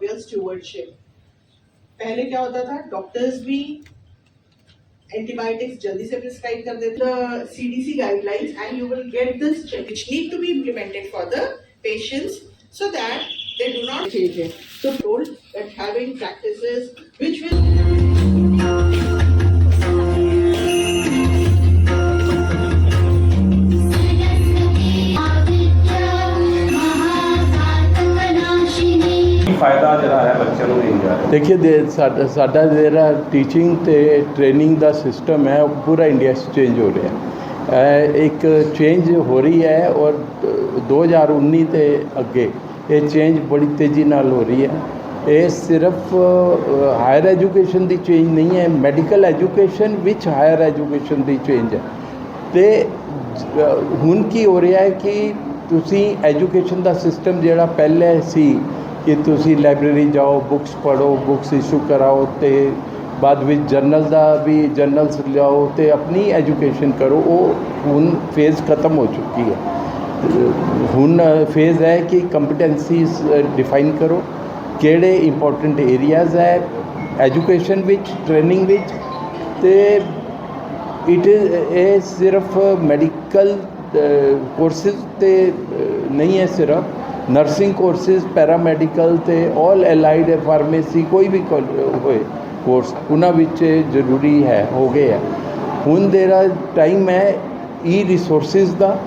Of your स्टूवर्डशिप पहले क्या होता था डॉक्टर्स भी एंटीबायोटिक्स जल्दी से प्रिस्क्राइब कर देते CDC guidelines and you will get this which need to be implemented for the patients so that they do not change it. So told that having practices which will ਨੂੰ ਦੇ ਸਾਡਾ ਸਾਡਾ ਜਿਹੜਾ teaching ਤੇ training ਦਾ system ਹੈ, ਉਹ ਪੂਰਾ India 'ਚ ਚੇਂਜ ਹੋ ਰਿਹਾ। ਹੈ ਇੱਕ ਚੇਂਜ ਹੋ ਰਹੀ ਹੈ ਔਰ 2019 ਤੇ ਅੱਗੇ ਇਹ ਚੇਂਜ ਬੜੀ ਤੇਜ਼ੀ ਨਾਲ ਹੋ ਰਹੀ ਹੈ। ਇਹ ਸਿਰਫ ਹਾਇਰ ਐਜੂਕੇਸ਼ਨ ਦੀ ਚੇਂਜ ਨਹੀਂ ਹੈ ਮੈਡੀਕਲ ਐਜੂਕੇਸ਼ਨ ਵਿੱਚ ਹਾਇਰ ਐਜੂਕੇਸ਼ਨ ਦੀ ਚੇਂਜ ਹੈ। ਤੇ ਹੁਣ ਕੀ ਹੋ ਰਿਹਾ ਹੈ ਕਿ ਤੁਸੀਂ ਐਜੂਕੇਸ਼ਨ ਦਾ ਸਿਸਟਮ ਜਿਹੜਾ ਪਹਿਲੇ ਸੀ ਕਿ ਤੁਸੀਂ ਲਾਇਬ੍ਰੇਰੀ ਜਾਓ, ਬੁੱਕਸ ਪੜ੍ਹੋ, ਬੁੱਕਸ ਇਸ਼ੂ ਕਰਾਓ ਤੇ ਬਾਅਦ ਵਿੱਚ ਜਰਨਲ ਦਾ ਵੀ ਜਰਨਲਸ ਲਿਆਓ ਤੇ ਆਪਣੀ ਐਜੂਕੇਸ਼ਨ ਕਰੋ, ਉਹ ਹੁਣ ਫੇਜ਼ ਖਤਮ ਹੋ ਚੁੱਕੀ ਹੈ। ਹੁਣ ਫੇਜ਼ ਹੈ ਕਿ ਕੰਪੀਟੈਂਸੀਜ਼ ਡਿਫਾਈਨ ਕਰੋ, ਕਿਹੜੇ ਇੰਪੋਰਟੈਂਟ ਏਰੀਆਜ਼ ਹੈ, ਐਜੂਕੇਸ਼ਨ ਵਿੱਚ, ਟ੍ਰੇਨਿੰਗ ਵਿੱਚ ਤੇ ਇਟ ਇਜ਼ ਇਹ ਸਿਰਫ ਮੈਡੀਕਲ ਕੋਰਸਿਸ ਤੇ ਨਹੀਂ ਹੈ ਸਿਰਫ। ਨਰਸਿੰਗ ਕੋਰਸਿਸ ਪੈਰਾਮੈਡੀਕਲ ਤੇ ਆਲ ਐਲਾਈਡ ਫਾਰਮੇਸੀ ਕੋਈ ਵੀ ਕੋਲ- ਹੋਏ ਕੋਰਸ ਉਹਨਾਂ ਵਿੱਚ ਜ਼ਰੂਰੀ ਹੈ, ਹੋ ਗਏ ਹੈ ਹੁਣ ਦੇਰਾ ਟਾਈਮ ਹੈ ਈ ਰਿਸੋਰਸਿਸ ਦਾ।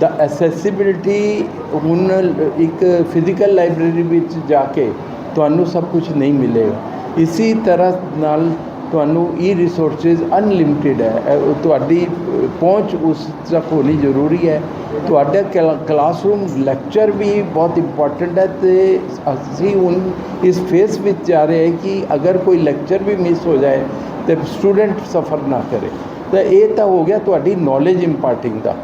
ਦਾ ਐਸੈਸਿਬਿਲਟੀ ਹੁਣ ਇੱਕ ਫਿਜ਼ੀਕਲ ਲਾਇਬ੍ਰੇਰੀ ਵਿੱਚ ਜਾ ਕੇ ਤੁਹਾਨੂੰ ਸਭ ਕੁਝ ਨਹੀਂ ਮਿਲੇਗਾ। ਇਸੇ ਤਰ੍ਹਾਂ ਨਾਲ ਤੁਹਾਨੂੰ ਈ ਰਿਸੋਰਸਿਸ ਅਨਲਿਮਿਟਿਡ ਹੈ। ਤੁਹਾਡੀ ਪਹੁੰਚ ਉਸ ਤੱਕ ਹੋਣੀ ਜ਼ਰੂਰੀ ਹੈ। ਤੁਹਾਡਾ ਕਲਾ- ਕਲਾਸਰੂਮ ਲੈਕਚਰ ਵੀ ਬਹੁਤ ਇੰਪੋਰਟੈਂਟ ਹੈ ਤੇ ਅਸੀਂ ਹੁਣ ਇਸ ਫੇਸ ਵਿੱਚ ਜਾ ਰਹੇ ਹਾਂ ਕਿ ਅਗਰ ਕੋਈ ਲੈਕਚਰ ਵੀ ਮਿਸ ਹੋ ਜਾਏ ਤੇ ਸਟੂਡੈਂਟ ਸਫਰ ਨਾ ਕਰੇ। ਤਾਂ ਇਹ ਤਾਂ ਹੋ ਗਿਆ ਤੁਹਾਡੀ ਨੌਲੇਜ ਇੰਪਾਰਟਿੰਗ ਦਾ।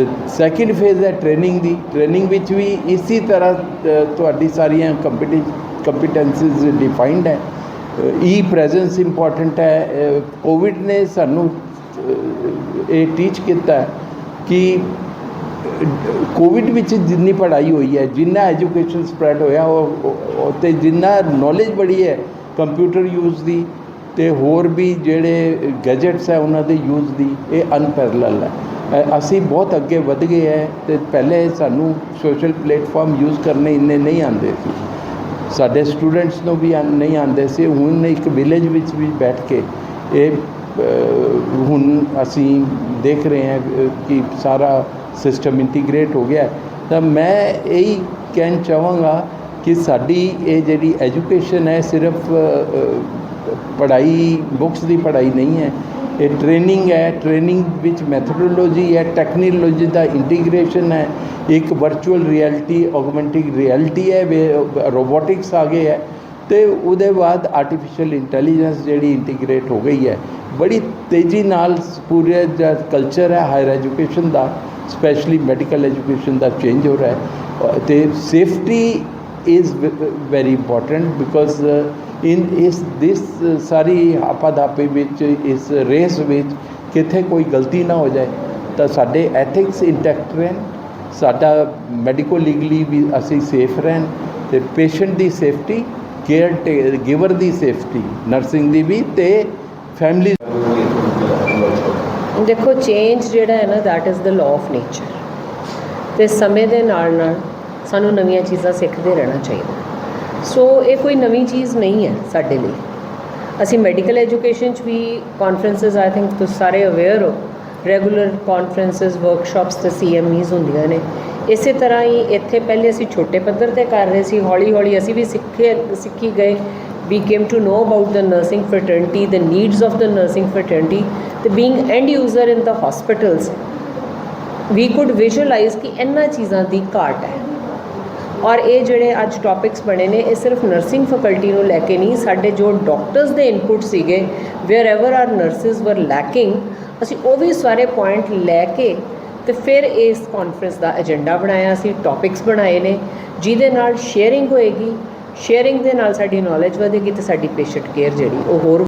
ਦ ਸੈਕਿੰਡ ਫੇਜ਼ ਹੈ ਟ੍ਰੇਨਿੰਗ ਦੀ। ਟ੍ਰੇਨਿੰਗ ਵਿੱਚ ਵੀ ਇਸੇ ਤਰ੍ਹਾਂ ਤੁਹਾਡੀ ਸਾਰੀਆਂ ਕੰਪੀਟੀ ਕੰਪੀਟੈਂਸੀਜ਼ ਡਿਫਾਈਨਡ ਹੈ। ਈ ਪ੍ਰੈਜ਼ੈਂਸ ਇੰਪੋਰਟੈਂਟ ਹੈ। ਕੋਵਿਡ ਨੇ ਸਾਨੂੰ ਇਹ ਟੀਚ ਕੀਤਾ ਕਿ ਕੋਵਿਡ ਵਿੱਚ ਜਿੰਨੀ ਪੜ੍ਹਾਈ ਹੋਈ ਹੈ, ਜਿੰਨਾ ਐਜੂਕੇਸ਼ਨ ਸਪਰੈਡ ਹੋਇਆ, ਉਹ ਉਹ- ਤੇ ਜਿੰਨਾ ਨੌਲੇਜ ਬੜੀ ਹੈ ਕੰਪਿਊਟਰ ਯੂਜ਼ ਦੀ ਤੇ ਹੋਰ ਵੀ ਜਿਹੜੇ ਗੈਜਟਸ ਹੈ ਉਹਨਾਂ ਦੇ ਯੂਜ਼ ਦੀ, ਇਹ ਅਨਪੈਰਲਲ ਹੈ। ਅਸੀਂ ਬਹੁਤ ਅੱਗੇ ਵਧ ਗਏ ਹੈ ਤੇ ਪਹਿਲੇ ਸਾਨੂੰ ਸੋਸ਼ਲ ਪਲੇਟਫਾਰਮ ਯੂਜ਼ ਕਰਨੇ ਇੰਨੇ ਨਹੀਂ ਆਉਂਦੇ ਸੀ। ਸਾਡੇ ਸਟੂਡੈਂਟਸ ਨੂੰ ਵੀ ਆਂ- ਨਹੀਂ ਆਉਂਦੇ ਸੀ। ਹੁਣ ਇੱਕ ਵਿਲੇਜ ਵਿੱਚ ਵੀ ਬੈਠ ਕੇ ਇਹ ਹੁਣ ਅਸੀਂ ਦੇਖ ਰਹੇ ਹਾਂ ਕਿ ਸਾਰਾ ਸਿਸਟਮ ਇੰਟੀਗ੍ਰੇਟ ਹੋ ਗਿਆ। ਤਾਂ ਮੈਂ ਇਹੀ ਕਹਿਣ ਚਾਹਾਂਗਾ ਕਿ ਸਾਡੀ ਇਹ ਜਿਹੜੀ ਐਜੂਕੇਸ਼ਨ ਹੈ, ਸਿਰਫ ਪੜ੍ਹਾਈ ਬੁੱਕਸ ਦੀ ਪੜ੍ਹਾਈ ਨਹੀਂ ਹੈ। ਇਹ ਟ੍ਰੇਨਿੰਗ ਹੈ ਟ੍ਰੇਨਿੰਗ ਵਿੱਚ ਮੈਥਡੋਲੋਜੀ ਹੈ ਟੈਕਨੋਲੋਜੀ ਦਾ ਇੰਟੀਗ੍ਰੇਸ਼ਨ ਹੈ, ਇੱਕ ਵਰਚੁਅਲ ਰਿਐਲਿਟੀ ਆਗਮੈਂਟਿੰਗ ਰਿਐਲਿਟੀ ਹੈ ਰੋਬੋਟਿਕਸ ਆ ਗਏ ਹੈ, ਤੇ ਉਹਦੇ ਬਾਅਦ ਆਰਟੀਫੀਸ਼ੀਅਲ ਇੰਟੈਲੀਜੈਂਸ ਜਿਹੜੀ ਇੰਟੀਗ੍ਰੇਟ ਹੋ ਗਈ ਹੈ। ਬੜੀ ਤੇਜ਼ੀ ਨਾਲ ਪੂਰੇ ਜਿਹੜਾ ਕਲਚਰ ਹੈ ਹਾਇਰ ਐਜੂਕੇਸ਼ਨ ਦਾ ਸਪੈਸ਼ਲੀ ਮੈਡੀਕਲ ਐਜੂਕੇਸ਼ਨ ਦਾ ਚੇਂਜ ਹੋ ਰਿਹਾ ਹੈ। ਤੇ safety is very important because in ਇਸ, ਦਿਸ ਸਾਰੀ ਆਪਾਦਾਪੀ ਵਿੱਚ, ਇਸ ਰੇਸ ਵਿੱਚ ਕਿਤੇ ਕੋਈ ਗਲਤੀ ਨਾ ਹੋ ਜਾਏ, ਤਾਂ ਸਾਡੇ ਐਥਿਕਸ ਇੰਟੈਕਟ ਰਹਿਣ, ਸਾਡਾ ਮੈਡੀਕੋ ਲੀਗਲੀ ਵੀ ਅਸੀਂ ਸੇਫ ਰਹਿਣ, ਤੇ ਪੇਸ਼ੈਂਟ ਦੀ ਸੇਫਟੀ ਕੇਅਰ ਗਿਵਰ ਦੀ ਸੇਫਟੀ ਨਰਸਿੰਗ ਦੀ ਵੀ ਤੇ ਫੈਮਿਲੀ ਦੇਖੋ ਚੇਂਜ ਜਿਹੜਾ ਹੈ ਨਾ, that is the law of nature ਤੇ ਸਮੇਂ ਦੇ ਨਾਲ ਨਾਲ ਸਾਨੂੰ ਨਵੀਆਂ ਚੀਜ਼ਾਂ ਸਿੱਖਦੇ ਰਹਿਣਾ ਚਾਹੀਦਾ। ਸੋ ਇਹ ਕੋਈ ਨਵੀਂ ਚੀਜ਼ ਨਹੀਂ ਹੈ ਸਾਡੇ ਲਈ। ਅਸੀਂ ਮੈਡੀਕਲ ਐਜੂਕੇਸ਼ਨ 'ਚ ਵੀ ਕਾਨਫਰੰਸਸ ਆਈ ਥਿੰਕ ਤੁਸੀਂ ਸਾਰੇ ਅਵੇਅਰ ਹੋ ਰੈਗੂਲਰ ਕਾਨਫਰੰਸਸ ਵਰਕਸ਼ਾਪਸ ਤੇ ਸੀਐਮਈਜ਼ ਹੁੰਦੀਆਂ ਨੇ। ਇਸੇ ਤਰ੍ਹਾਂ ਹੀ ਇੱਥੇ ਪਹਿਲੇ ਅਸੀਂ ਛੋਟੇ ਪੱਧਰ ਤੇ ਕਰ ਰਹੇ ਸੀ ਹੌਲੀ ਹੌਲੀ ਅਸੀਂ ਵੀ ਸਿੱਖੇ, ਸਿੱਖੀ ਗਏ। We came to know about the nursing fraternity, the needs of the nursing fraternity the being end user in the hospitals, we could visualize ਕਿ ਇਹਨਾਂ ਚੀਜ਼ਾਂ ਦੀ ਘਾਟ ਹੈ ਔਰ ਇਹ ਜਿਹੜੇ ਅੱਜ ਟੌਪਿਕਸ ਬਣੇ ਨੇ, ਇਹ ਸਿਰਫ ਨਰਸਿੰਗ ਫੈਕਲਟੀ ਨੂੰ ਲੈ ਕੇ ਨਹੀਂ, ਸਾਡੇ ਜੋ ਡਾਕਟਰਸ ਦੇ ਇਨਪੁਟ ਸੀਗੇ wherever are nurses were lacking ਅਸੀਂ ਉਹ ਵੀ ਸਾਰੇ ਪੁਆਇੰਟ ਲੈ ਕੇ ਤੇ ਫਿਰ ਇਸ ਕਾਨਫਰੰਸ ਦਾ ਏਜੰਡਾ ਬਣਾਇਆ, ਅਸੀਂ ਟੌਪਿਕਸ ਬਣਾਏ ਨੇ, ਜਿਹਦੇ ਨਾਲ ਸ਼ੇਅਰਿੰਗ ਹੋਏਗੀ ਸ਼ੇਅਰਿੰਗ ਦੇ ਨਾਲ ਸਾਡੀ ਨੌਲੇਜ ਵਧੇਗੀ ਤੇ ਸਾਡੀ ਪੇਸ਼ੈਂਟ ਕੇਅਰ ਜਿਹੜੀ, ਉਹ ਹੋਰ